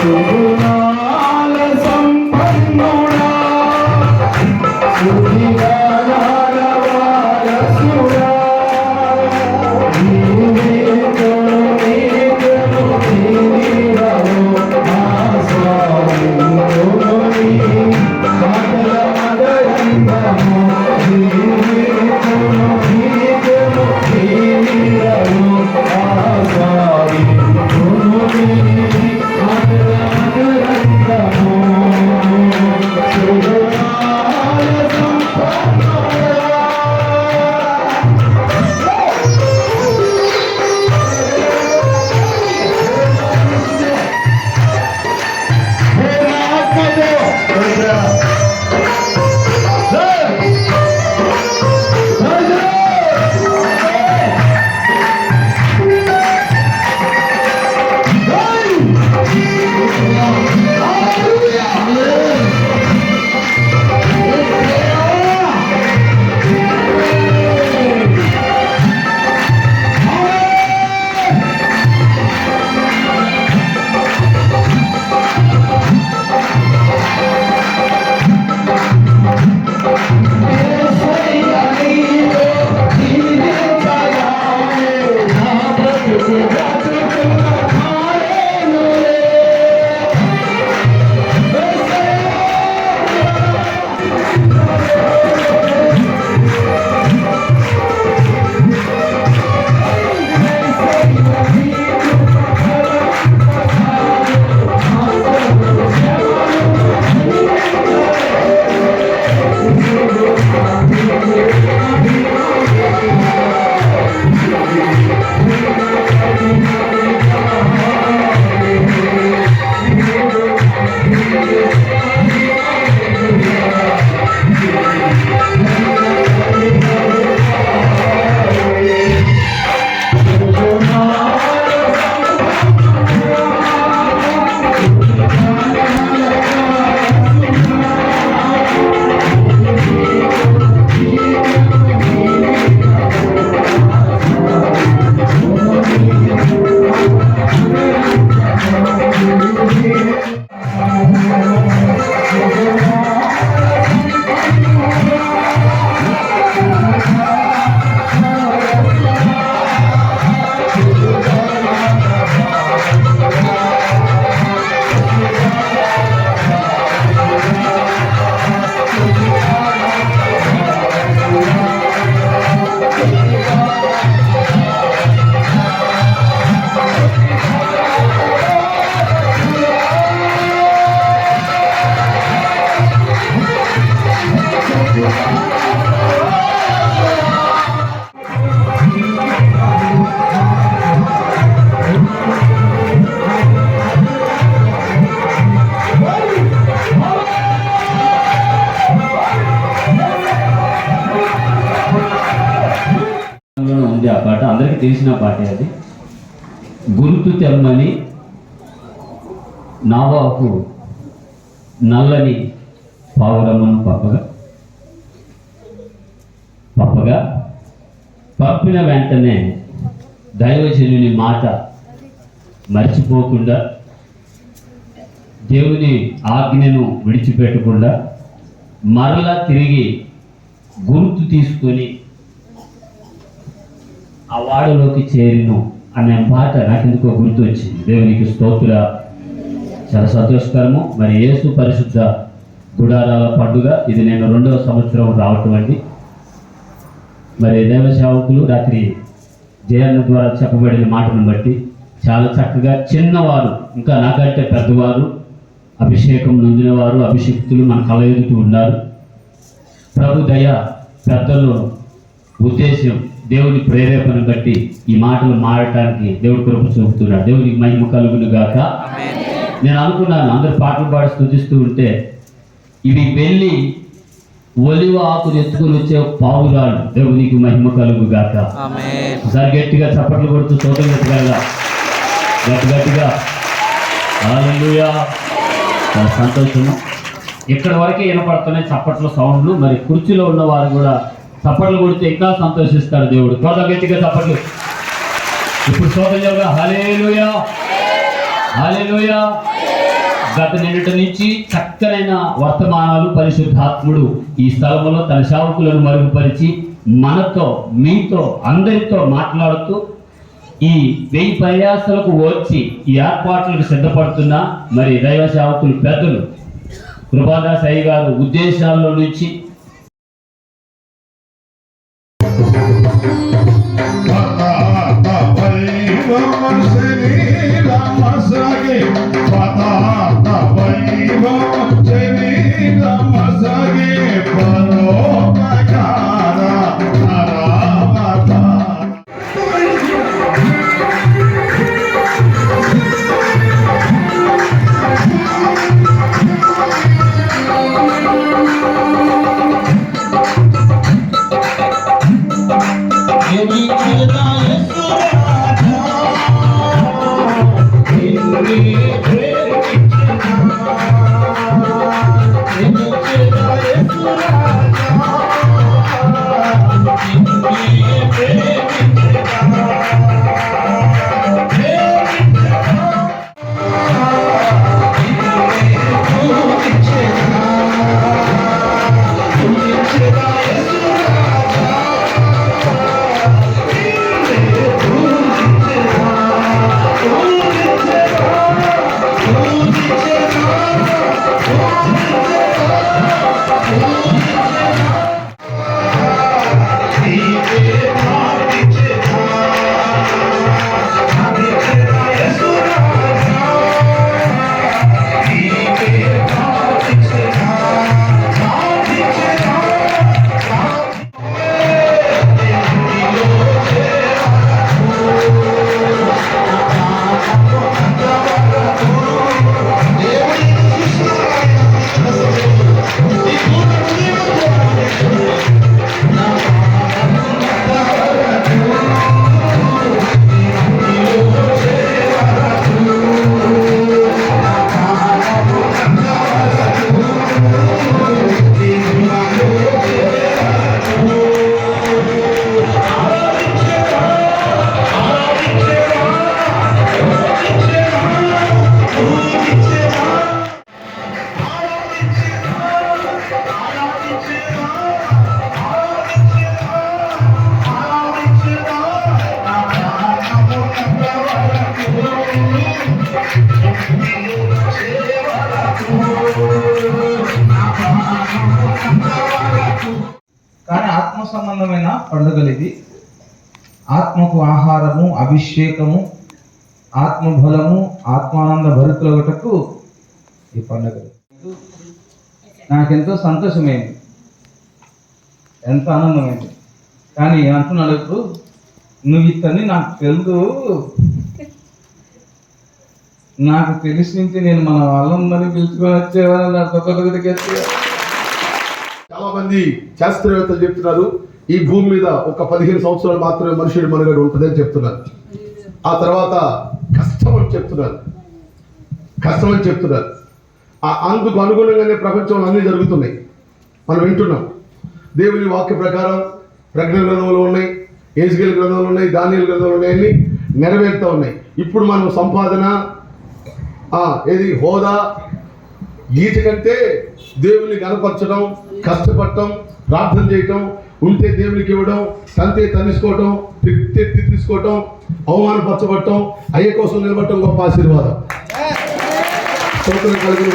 Senhor. తెలిసిన పాటే అది. గుర్తు తెమ్మని నావాకు నల్లని పావురమ్మను పప్పగా పప్పగా పంపిన వెంటనే దైవజనుని మాట మర్చిపోకుండా దేవుని ఆజ్ఞను విడిచిపెట్టకుండా మరలా తిరిగి గుర్తు తీసుకొని ఆ వాడలోకి చేరిను అనే మాట నాకెందుకో గుర్తు వచ్చింది దేవునికి స్తోత్ర. చాలా సంతోషకరము. మరి యేసు పరిశుద్ధ గుడారాల పండుగ. ఇది నేను రెండవ సంవత్సరం రావటం అండి. మరి దైవ సేవకులు రాత్రి జయన్న ద్వారా చెప్పబడిన మాటను బట్టి చాలా చక్కగా చిన్నవారు ఇంకా నాకంటే పెద్దవారు అభిషేకం నొందినవారు అభిషిక్తులు మన కళ ఎదుగుతూ ఉన్నారు. ప్రభు దయ పెద్దలు ఉద్దేశం దేవుని ప్రేరేపణ బట్టి ఈ మాటలు మారటానికి దేవుడి కృప చూపుతున్నాడు. దేవునికి మహిమ కలుగును గాక నేను అనుకున్నాను అందరు పాటలు పాడి స్థుతిస్తూ ఉంటే ఇవి వెళ్ళి ఒలివ ఆకులు ఎత్తుకొని వచ్చే పావురాలు దేవునికి మహిమ కలుగు గాక ఒకసారి గట్టిగా చప్పట్లు కొడుతూ చోటలు ఎత్తగలగా గట్టి గట్టిగా. సంతోషము. ఇక్కడ వరకే వినపడుతున్నాయి చప్పట్ల సౌండ్లు మరి కుర్చీలో ఉన్న వారు కూడా చప్పట్లు కొడితే ఇంకా సంతోషిస్తాడు దేవుడు. కోట గట్టిగా చప్పట్లు. ఇప్పుడు శోధయోగా హలేలుయా హల్లెలూయా. గత నిన్నటి నుంచి చక్కనైన వర్తమానాలు పరిశుద్ధాత్ముడు ఈ స్థలంలో తన సేవకులను మరుగుపరిచి మనతో మీతో అందరితో మాట్లాడుతూ ఈ వెయ్యి ప్రయాసలకు వచ్చి ఈ ఏర్పాట్లకు సిద్ధపడుతున్న మరి దైవ సేవకులు పెద్దలు. కృపాదాస్ అయ్య గారు ఉద్దేశాల్లో నుంచి సంబంధమైన పండుగలు ఇది ఆత్మకు ఆహారము అభిషేకము ఆత్మబలము ఆత్మానంద భరితులగటకు ఈ పండుగలు. నాకెంతో సంతోషమైంది. ఎంత ఆనందమైంది. కానీ అంటున్నాడు ఇప్పుడు నువ్వు ఇతన్ని నాకు తెలుసు నాకు తెలిసి నుంచి నేను మన వాళ్ళందరినీ పిలుచుకొని వచ్చేవాళ్ళని నాకు ఒక్కొక్కరికి వచ్చే చాలా మంది శాస్త్రవేత్తలు చెప్తున్నారు ఈ భూమి మీద ఒక పదిహేను సంవత్సరాలు మాత్రమే మనుషుడి మనుగడ ఉంటుందని చెప్తున్నారు. ఆ తర్వాత కష్టం అని చెప్తున్నారు. కష్టం అని చెప్తున్నారు. ఆ అందుకు అనుగుణంగానే ప్రపంచంలో అన్నీ జరుగుతున్నాయి. మనం వింటున్నాం. దేవుని వాక్య ప్రకారం ప్రజ్ఞ గ్రంథంలో ఉన్నాయి ఏజ్గేల్ గ్రంథంలో ఉన్నాయి ధాన్యాల గ్రంథంలో ఉన్నాయి అన్ని నెరవేరుతూ ఉన్నాయి. ఇప్పుడు మనం సంపాదన ఏది? హోదా గీత కంటే దేవుని కనపరచడం కష్టపడటం ప్రార్థన చేయటం ఉంటే దేవునికి ఇవ్వడం తంతే తన్నిసుకోవటం తిత్తి తీసుకోవటం అవమానపరచబడటం అయ్య కోసం నిలబడటం గొప్ప ఆశీర్వాదం. కలిగిన